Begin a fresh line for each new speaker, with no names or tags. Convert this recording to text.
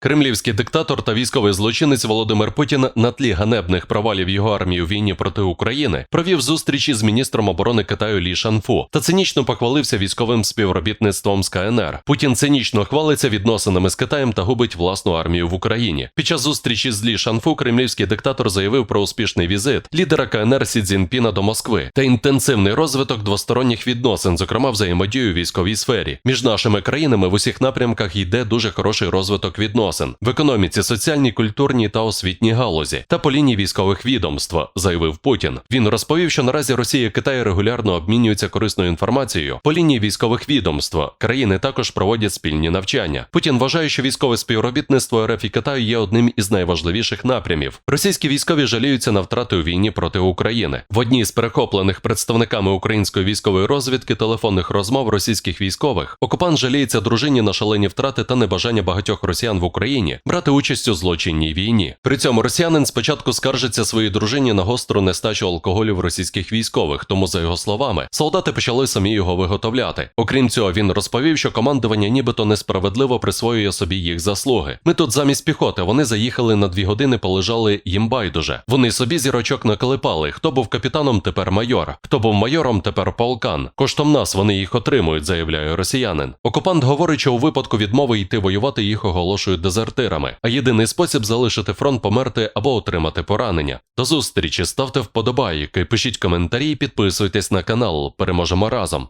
Кремлівський диктатор та військовий злочинець Володимир Путін на тлі ганебних провалів його армії у війні проти України провів зустрічі з міністром оборони Китаю Лі Шанфу та цинічно похвалився військовим співробітництвом з КНР. Путін цинічно хвалиться відносинами з Китаєм та губить власну армію в Україні. Під час зустрічі з Лі Шанфу кремлівський диктатор заявив про успішний візит лідера КНР Сі Цзіньпіна до Москви та інтенсивний розвиток двосторонніх відносин, зокрема взаємодію у військовій сфері. Між нашими країнами в усіх напрямках йде дуже хороший розвиток відносин в економіці, соціальній, культурній та освітній галузі та по лінії військових відомств, заявив Путін. Він розповів, що наразі Росія і Китай регулярно обмінюються корисною інформацією по лінії військових відомств. Країни також проводять спільні навчання. Путін вважає, що військове співробітництво РФ і Китаю є одним із найважливіших напрямів. Російські військові жаліються на втрати у війні проти України. В одній з перехоплених представниками української військової розвідки телефонних розмов російських військових окупант жаліється дружині на шалені втрати та небажання багатьох росіян в Україні брати участь у злочинній війні. При цьому росіянин спочатку скаржиться своїй дружині на гостру нестачу алкоголю в російських військових, тому, за його словами, солдати почали самі його виготовляти. Окрім цього, він розповів, що командування нібито несправедливо присвоює собі їх заслуги. Ми тут замість піхоти, вони заїхали на дві години, полежали їм байдуже. Вони собі зірочок наколипали. Хто був капітаном, тепер майор. Хто був майором, тепер полкан. Коштом нас вони їх отримують, заявляє росіянин. Окупант говорить, що у випадку відмови йти воювати їх оголошують дезертирами. А єдиний спосіб залишити фронт померти або отримати поранення. До зустрічі, ставте вподобайки, пишіть коментарі, підписуйтесь на канал. Переможемо разом.